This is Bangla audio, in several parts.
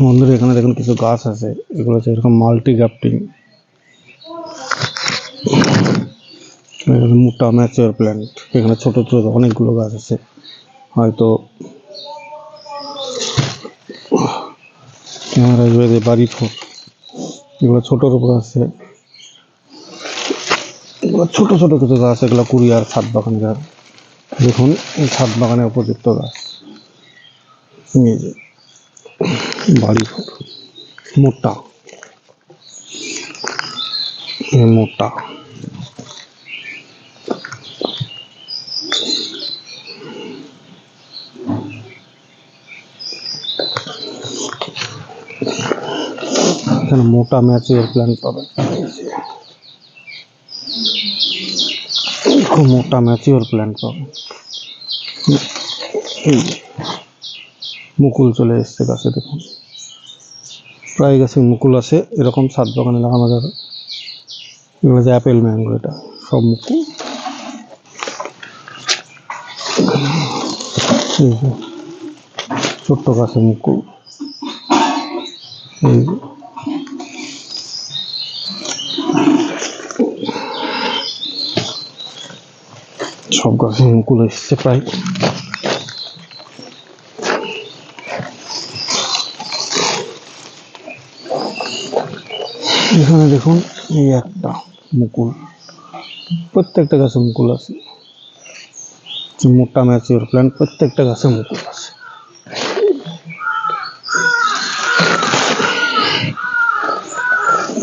বন্ধুরা এখানে দেখুন কিছু গাছ আছে। এগুলো হচ্ছে এরকম মাল্টি গ্রাফটিং। মোটা ম্যাচিওর প্ল্যান্ট। এখানে ছোট ছোট অনেকগুলো গাছ আছে। হয়তো ক্যামেরা বাড়ি ফোর এগুলো ছোটোর উপর আছে। এগুলো ছোট ছোট কিছু গাছ, এগুলো কুড়িয়ার ছাদ বাগান গাছ দেখুন ছাদ বাগানের উপযুক্ত গাছ। এই যে। বাড়ি ফোর মোটা এই মোটা এখানে মোটা ম্যাচিওর প্ল্যান্ট পাবেন এই যে। খুব মোটা ম্যাচিওর প্ল্যান্ট পাবেন এই যে। মুকুল চলে এসছে গাছে, দেখুন। প্রায় গাছে মুকুল আছে, এরকম ছাদ বাগানে লাগানো যাবে। এগুলো যে অ্যাপেল ম্যাঙ্গো, এটা সব মুকুল। ছোট্ট গাছে মুকুল। সব গাছে মুকুল এসছে প্রায়। এখানে দেখুন, এই একটা মুকুল। প্রত্যেকটা গাছে মুকুল আছে। মোটা ম্যাচিওর প্ল্যান্ট, প্রত্যেকটা গাছে মুকুল আছে।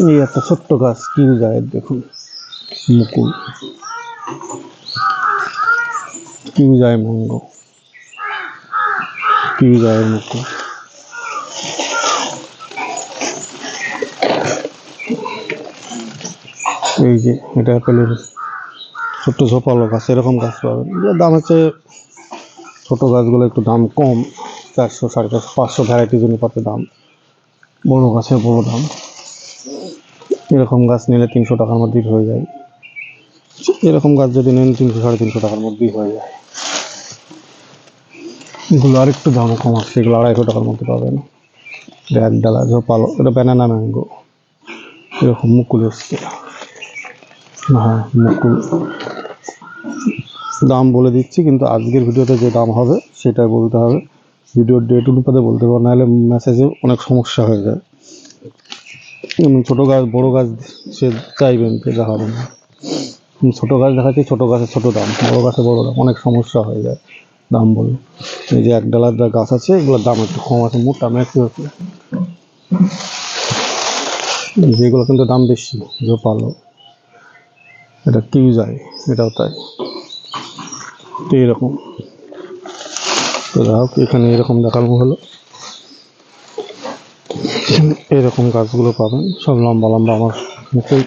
এই একটা ছোট্ট গাছ কি যায় দেখুন, মুকুল। কিউ যায় ম্যাঙ্গো কিউ যায় মুকুল। এই যে, এটা অ্যাপেলের ছোট্ট ঝোপালো গাছ, এরকম গাছ পাবেন। দাম হচ্ছে ছোটো গাছগুলো একটু দাম কম, চারশো, সাড়ে চারশো, পাঁচশো ভ্যারাইটিজ অনুপাতে দাম। বড় গাছের বড় দাম। এরকম গাছ নিলে তিনশো টাকার মধ্যেই হয়ে যায়। এরকম গাছ যদি নেন তিনশো, সাড়ে তিনশো টাকার মধ্যেই হয়ে যায়। এগুলো আরেকটু দাম কম আছে এগুলো আড়াইশো টাকার মধ্যে পাবেন। এক ডালা ঝোপালো এটা ব্যানানা ম্যাঙ্গো এরকম মুকুল এসছে হ্যাঁ মুকুল দাম বলে দিচ্ছি, কিন্তু আজকের ভিডিওতে যে দাম হবে সেটাই বলতে হবে। ভিডিওর ডেট অনুপাতে বলতে পারব নাহলে মেসেজে অনেক সমস্যা হয়ে যায়। এমনি ছোটো গাছ, বড় গাছ সে চাইবেন সেটা হবে। না ছোটো গাছ দেখাচ্ছি, ছোটো গাছে ছোটো দাম, বড় গাছে বড় দাম, অনেক সমস্যা হয়ে যায় দাম বলে। এই যে এক ডালার যা গাছ আছে, এগুলোর দাম একটু কম আছে, মোটা ম্যাচি আছে যেগুলো কিন্তু দাম বেশি জোপালো এটা কিউ যায়, এটাও তাই। তো এরকম তো যাই হোক এখানে এরকম দেখানো হলো। এরকম গাছগুলো পাবেন, সব লম্বা লম্বা আমার মুখেই।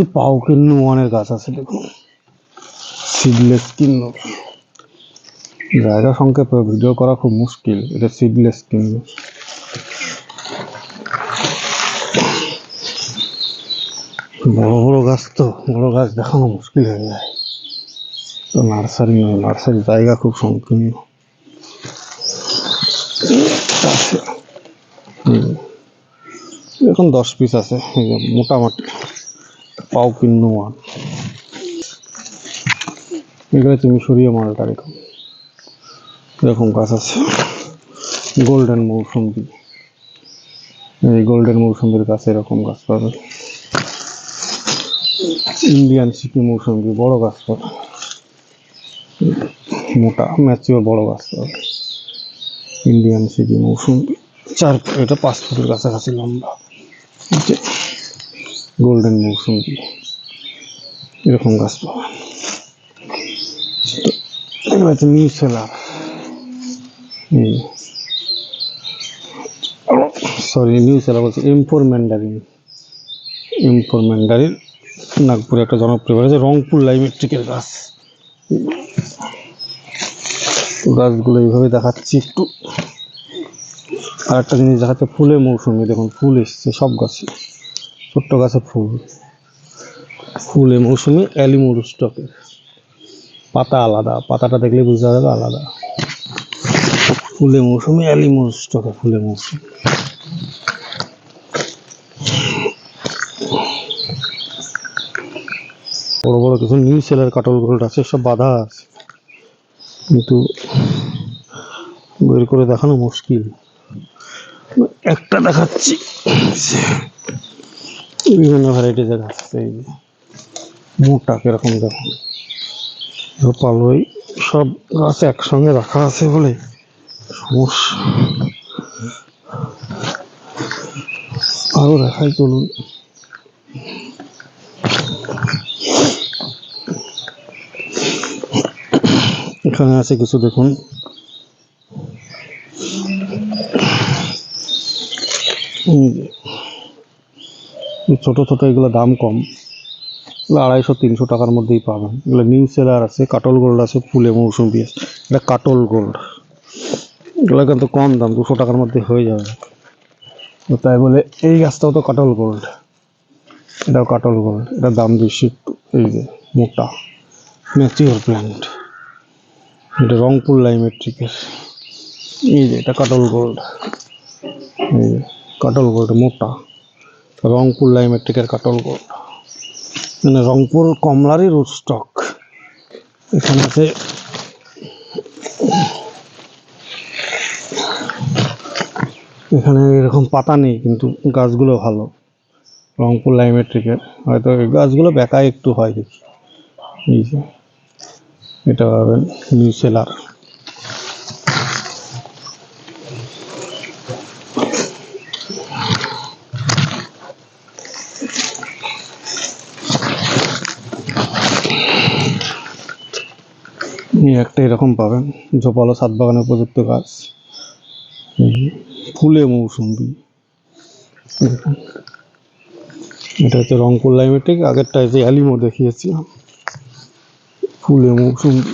কিছু পাও কিন্নু ওয়ানের গাছ আছে, দেখুন। সিডলেস কিন্নু জায়গা সংক্ষেপে, ভিডিও করা খুব মুশকিল। এটা সিডলেস কিন্নু বড় বড় গাছ তো, বড় গাছ দেখানো মুশকিল হয়ে যায়। তো নার্সারি নয় নার্সারি জায়গা খুব সংকীর্ণ। এখন দশ পিস আছে মোটামুটি। পাও কিন্ন ওয়ান এগুলো তুমি সরিয়ে মালটা এরকম এরকম গাছ আছে। গোল্ডেন মৌসুম্বি এই গোল্ডেন মৌসুম্বির গাছ এরকম গাছ পাবে। ইন্ডিয়ান সিকি মৌসুম্বি বড় গাছ পাবে। মোটা ম্যাচিওর বড় গাছ পাবে। ইন্ডিয়ান সিকি মৌসুম্বি চার এটা পাঁচ ফুটের কাছাকাছি লম্বা। গোল্ডেন মৌসুম্বি এরকম গাছ পাওয়া। তো এগুলো নিউ সরি নিউ সেলার বলছি এমফোর ম্যান্ডারিন এমফোর ম্যান্ডারিন নাগপুরে একটা জনপ্রিয় আছে, রংপুর লাইমেট্রিকের গাছ। গাছগুলো এইভাবে দেখাচ্ছি একটু। আর একটা জিনিস দেখাচ্ছে ফুলে মৌসুমি দেখুন, ফুল এসছে, সব গাছে। ছোট্ট গাছে ফুল। ফুলে মৌসুমি অ্যালিমোর স্টকের পাতা আলাদা, পাতাটা দেখলে বুঝতে যাবে আলাদা। ফুলে মৌসুমি অ্যালিমোর স্টকে, ফুলে মৌসুমি বড় বড় কিছু নিউ সেলের কাটল গোল্ড আছে, সব বাধা আছে। কিন্তু বের করে দেখানো মুশকিল। একটা দেখাচ্ছি। বিভিন্ন ভ্যারাইটি দেখাচ্ছে এই যে। মোটা দেখুন পালই সব গাছ একসঙ্গে রাখা আছে বলে। সমস্যা। আরও দেখাই চলুন। এখানে আছে কিছু দেখুন। ছোট ছোট এগুলো দাম কম। এগুলো আড়াইশো, তিনশো টাকার মধ্যেই পাবেন। এগুলো নিউ সেলার আছে, কাটল গোল্ড আছে, ফুলে মৌসুমি আছে এটা কাটল গোল্ড। এগুলো কিন্তু কম দাম, দুশো টাকার মধ্যে হয়ে যাবে। তাই বলে এই গাছটাও তো কাটল গোল্ড। এটাও কাটল গোল্ড। এটার দাম বেশি, এই যে মোটা। Mature plant. এটা রংপুর লাইমেট্রিকের এই যে, এটা কাটল গোল্ড। এই যে, কাটল গোল্ড মোটা। রংপুর লাইমেট্রিকের কাটল গোল্ড। মানে রংপুর কমলারই রুট স্টক এখানে আছে এখানে এরকম পাতা নেই, কিন্তু গাছগুলো ভালো। রংপুর লাইমেট্রিকের হয়তো গাছগুলো বেকায় একটু হয় দেখি। এই যে, এটা পাবেন নিউ সেলার এই একটা এরকম পাবেন। জোপালো সাত বাগানের উপযুক্ত গাছ। ফুলে মৌসুম্বি এটা হচ্ছে রংপুর লাইমেটিক। আগেরটা যে অ্যালিমো দেখিয়েছিলাম। ফুলে মৌসুম্বি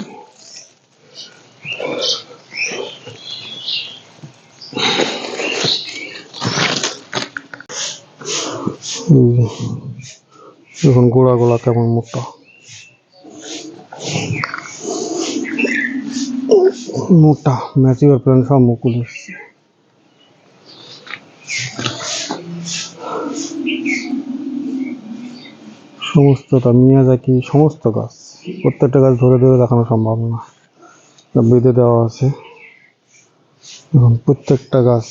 এই দেখুন গোড়া গোড়া কেমন মোটা। প্ল্যান সব মুকুল এসছে সমস্তটা মিয়াজাকি সমস্ত গাছ। প্রত্যেকটা গাছ ধরে ধরে দেখানো সম্ভব না। বেঁধে দেওয়া আছে। এবং প্রত্যেকটা গাছ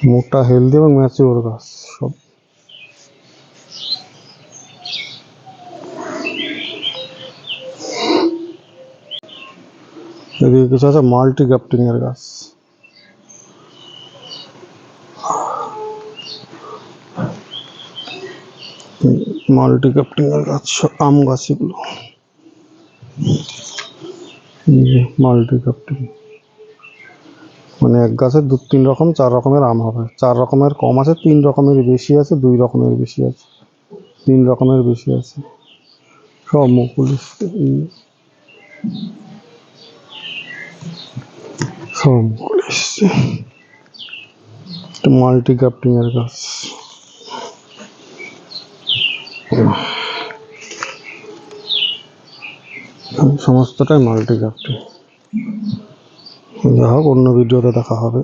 মোটা হেলদি এবং ম্যাচিওর গাছ সব। এদিকে কিছু আছে মাল্টি গ্রাফটিং এর গাছ মাল্টি গ্রাফটিং এর গাছ আম গাছ এগুলো। মাল্টি গ্রাফটিং মানে এক গাছে দু, তিন রকম, চার রকমের আম হবে। চার রকমের কম আছে, তিন রকমের বেশি আছে, দুই রকমের বেশি আছে। তিন রকমের বেশি আছে। সব মুকুল সব এসছে। মাল্টি গ্রাফটিং এর গাছ। সমস্তটাই মাল্টি গ্রাফটিং যা হোক অন্য ভিডিওতে দেখা হবে।